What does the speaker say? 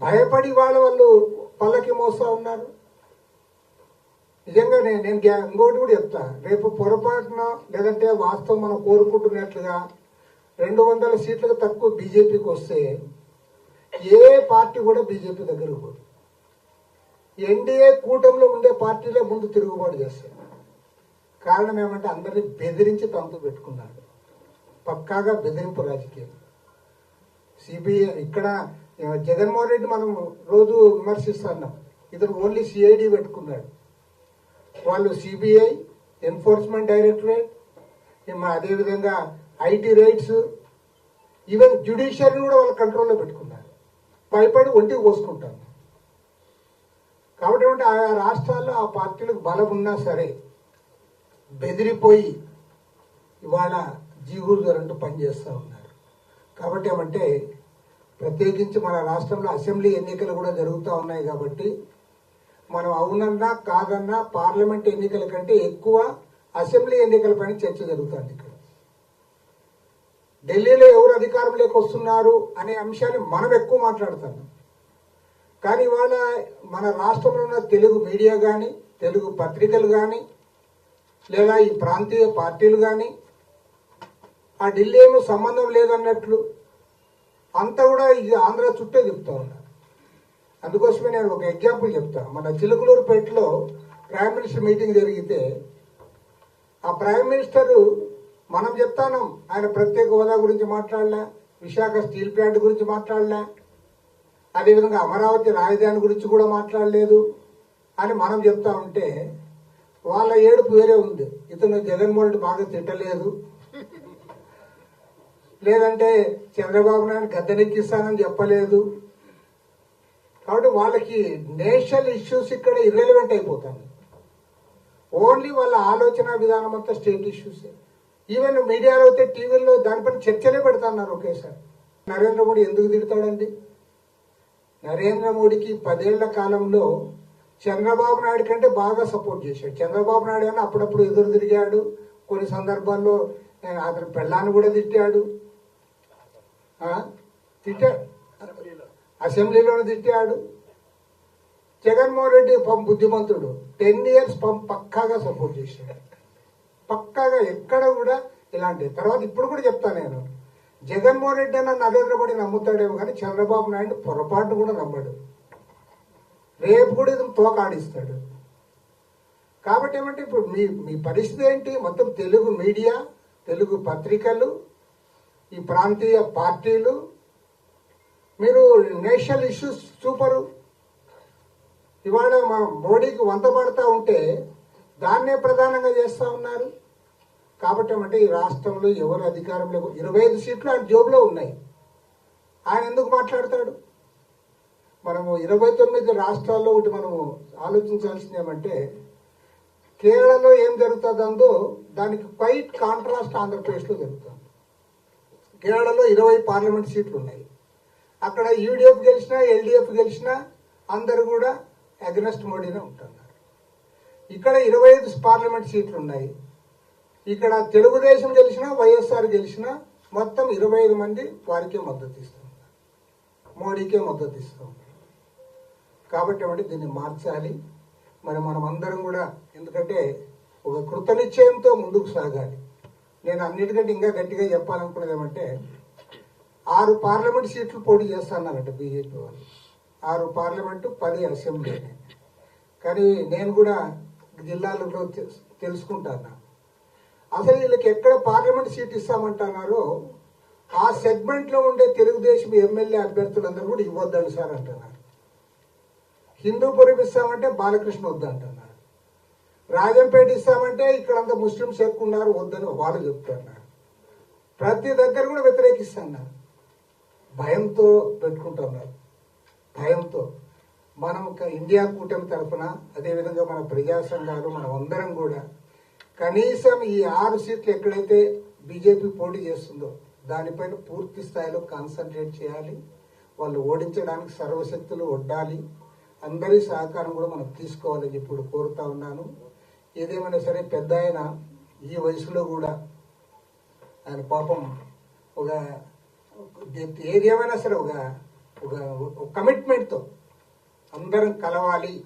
భయపడి వాళ్ళ వాళ్ళు పల్లకి మోస్తా ఉన్నారు. నిజంగా నేను నేను గ్యా- ఇంకోటి కూడా చెప్తా. రేపు పొరపాటున లేదంటే వాస్తవం మనం కోరుకుంటున్నట్లుగా రెండు వందల సీట్లకు తక్కువ బీజేపీకి వస్తే ఏ పార్టీ కూడా బీజేపీ దగ్గరకు పోదు. ఎన్డీఏ కూటమిలో ఉండే పార్టీలే ముందు తిరుగుబాటు చేస్తాయి. కారణం ఏమంటే అందరినీ బెదిరించి తమతో పెట్టుకున్నారు. పక్కాగా బెదిరింపు రాజకీయం. సిబిఐ ఇక్కడ జగన్మోహన్ రెడ్డి మనం రోజు విమర్శిస్తున్నాం. ఇతను ఓన్లీ సిఐడి పెట్టుకున్నాడు. వాళ్ళు సిబిఐ ఎన్ఫోర్స్మెంట్ డైరెక్టరేట్ అదేవిధంగా ఐటీ రైట్స్ ఈవెన్ జ్యుడిషియరీ కూడా వాళ్ళ కంట్రోల్లో పెట్టుకున్నారు. భయపడి ఒంటికి పోసుకుంటారు. కాబట్టి ఏమంటే ఆయా రాష్ట్రాల్లో ఆ పార్టీలకు బలం ఉన్నా సరే బెదిరిపోయి ఇవాళ జీగురుగారంటూ పనిచేస్తూ ఉన్నారు. కాబట్టి ఏమంటే ప్రత్యేకించి మన రాష్ట్రంలో అసెంబ్లీ ఎన్నికలు కూడా జరుగుతూ ఉన్నాయి కాబట్టి మనం అవునన్నా కాదన్నా పార్లమెంట్ ఎన్నికల కంటే ఎక్కువ అసెంబ్లీ ఎన్నికలపైన చర్చ జరుగుతుంది ఇక్కడ. ఢిల్లీలో ఎవరు అధికారంలోకి వస్తున్నారు అనే అంశాన్ని మనం ఎక్కువ మాట్లాడుతున్నాం కానీ ఇవాళ మన రాష్ట్రంలో ఉన్న తెలుగు మీడియా కానీ తెలుగు పత్రికలు కానీ లేదా ఈ ప్రాంతీయ పార్టీలు కానీ ఆ ఢిల్లీ ఏమో సంబంధం లేదన్నట్లు అంతా కూడా ఇది ఆంధ్ర చుట్టే చెప్తా ఉన్నారు అందుకోసమే నేను ఒక ఎగ్జాంపుల్ చెప్తా. మన చిలుకలూరుపేటలో ప్రైమ్ మినిస్టర్ మీటింగ్ జరిగితే ఆ ప్రైమ్ మినిస్టర్ మనం చెప్తాను ఆయన ప్రత్యేక హోదా గురించి మాట్లాడలే విశాఖ స్టీల్ ప్లాంట్ గురించి మాట్లాడలే అదేవిధంగా అమరావతి రాజధాని గురించి కూడా మాట్లాడలేదు అని మనం చెప్తా ఉంటే వాళ్ళ ఏడుపు వేరే ఉంది. ఇతను జగన్మోహన్ రెడ్డి బాగా తిట్టలేదు. లేదంటే చంద్రబాబు నాయుడు గద్దెనెక్కిస్తానని చెప్పలేదు. కాబట్టి వాళ్ళకి నేషనల్ ఇష్యూస్ ఇక్కడ ఇర్రెలివెంట్ అయిపోతాయి. ఓన్లీ వాళ్ళ ఆలోచన విధానం అంతా స్టేట్ ఇష్యూసే ఈవెన్ మీడియాలో అయితే టీవీల్లో దానిపైన చర్చలే పెడతాన్నారు ఒకేసారి. నరేంద్ర మోడీ ఎందుకు తిడతాడండి? నరేంద్ర మోడీకి పదేళ్ళ కాలంలో చంద్రబాబు నాయుడు కంటే బాగా సపోర్ట్ చేశాడు. చంద్రబాబు నాయుడు అని అప్పుడప్పుడు ఎదురు తిరిగాడు. కొన్ని సందర్భాల్లో అతని పెళ్ళాన్ని కూడా తిట్టాడు. తిట్టాడు అసెంబ్లీలోనే తిట్టాడు. జగన్మోహన్ రెడ్డి బుద్ధిమంతుడు. టెన్ ఇయర్స్ పక్కాగా సపోర్ట్ చేశాడు. పక్కాగా ఎక్కడ కూడా ఇలాంటి తర్వాత ఇప్పుడు కూడా చెప్తాను నేను. జగన్మోహన్ రెడ్డి అన్న నరేంద్ర మోడీ నమ్ముతాడేమో కానీ చంద్రబాబు నాయుడు పొరపాటు కూడా నమ్మడు. రేపు కూడా ఇతను తోకాడిస్తాడు కాబట్టి ఏమంటే ఇప్పుడు మీ మీ పరిస్థితి ఏంటి? మొత్తం తెలుగు మీడియా తెలుగు పత్రికలు ఈ ప్రాంతీయ పార్టీలు మీరు నేషనల్ ఇష్యూస్ చూపరు ఇవాళ మా మోడీకి వంత పడతా ఉంటే దాన్నే ప్రధానంగా చేస్తూ ఉన్నారు. కాబట్టి ఏమంటే ఈ రాష్ట్రంలో ఎవరు అధికారంలో ఇరవై ఐదు సీట్లు ఆయన జోబులో ఉన్నాయి. ఆయన ఎందుకు మాట్లాడతాడు? మనము ఇరవై తొమ్మిది రాష్ట్రాల్లో ఒకటి మనము ఆలోచించాల్సింది ఏమంటే కేరళలో ఏం జరుగుతుందో దానికి క్వైట్ కాంట్రాస్ట్ ఆంధ్రప్రదేశ్లో జరుగుతుంది. కేరళలో ఇరవై పార్లమెంట్ సీట్లు ఉన్నాయి. అక్కడ యూడిఎఫ్ గెలిచినా ఎల్డిఎఫ్ గెలిచినా అందరు కూడా అగ్నెస్ట్ మోడీనే ఉంటున్నారు. ఇక్కడ ఇరవై ఐదు పార్లమెంట్ సీట్లు ఉన్నాయి. ఇక్కడ తెలుగుదేశం గెలిచినా వైఎస్ఆర్ గెలిచినా మొత్తం ఇరవై ఐదు మంది వారికే మద్దతు ఇస్తున్నారు మోడీకే మద్దతు ఇస్తూ ఉన్నారు. కాబట్టి ఏమంటే దీన్ని మార్చాలి. మరి మనం అందరం కూడా ఎందుకంటే ఒక కృత నిశ్చయంతో ముందుకు సాగాలి. నేను అన్నిటికంటే ఇంకా గట్టిగా చెప్పాలనుకున్నది ఏమంటే ఆరు పార్లమెంట్ సీట్లు పోటీ చేస్తానంట బీజేపీ వాళ్ళు. ఆరు పార్లమెంటు పది అసెంబ్లీ. కానీ నేను కూడా జిల్లాలలో తెలుసుకుంటాను అసలు వీళ్ళకి ఎక్కడ పార్లమెంట్ సీట్ ఇస్తామంటున్నారో ఆ సెగ్మెంట్లో ఉండే తెలుగుదేశం ఎమ్మెల్యే అభ్యర్థులందరూ కూడా ఇవ్వద్దని సార్ అంటున్నారు. హిందూపురం ఇస్తామంటే బాలకృష్ణ వద్దంటున్నారు. రాజంపేట ఇస్తామంటే ఇక్కడంతా ముస్లింస్ ఎక్కువ ఉన్నారు వద్దని వాళ్ళు చెప్తున్నారు. ప్రతి దగ్గర కూడా వ్యతిరేకిస్తున్నారు భయంతో పెట్టుకుంటున్నారు. భయంతో. మనం ఒక ఇండియా కూటమి తరఫున అదేవిధంగా మన ప్రజా సంఘాలు మనం అందరం కూడా కనీసం ఈ ఆరు సీట్లు ఎక్కడైతే బీజేపీ పోటీ చేస్తుందో దానిపైన పూర్తి స్థాయిలో కాన్సన్ట్రేట్ చేయాలి. వాళ్ళు ఓడించడానికి సర్వశక్తులు ఒడ్డాలి. అందరి సహకారం కూడా మనం తీసుకోవాలని చెప్పి ఇప్పుడు కోరుతా ఉన్నాను. ఏదేమైనా సరే పెద్ద ఆయన ఈ వయసులో కూడా ఆయన పాపం ఒక ఏది ఏమైనా సరే ఒక ఒక కమిట్మెంట్తో అందరం కలవాలి.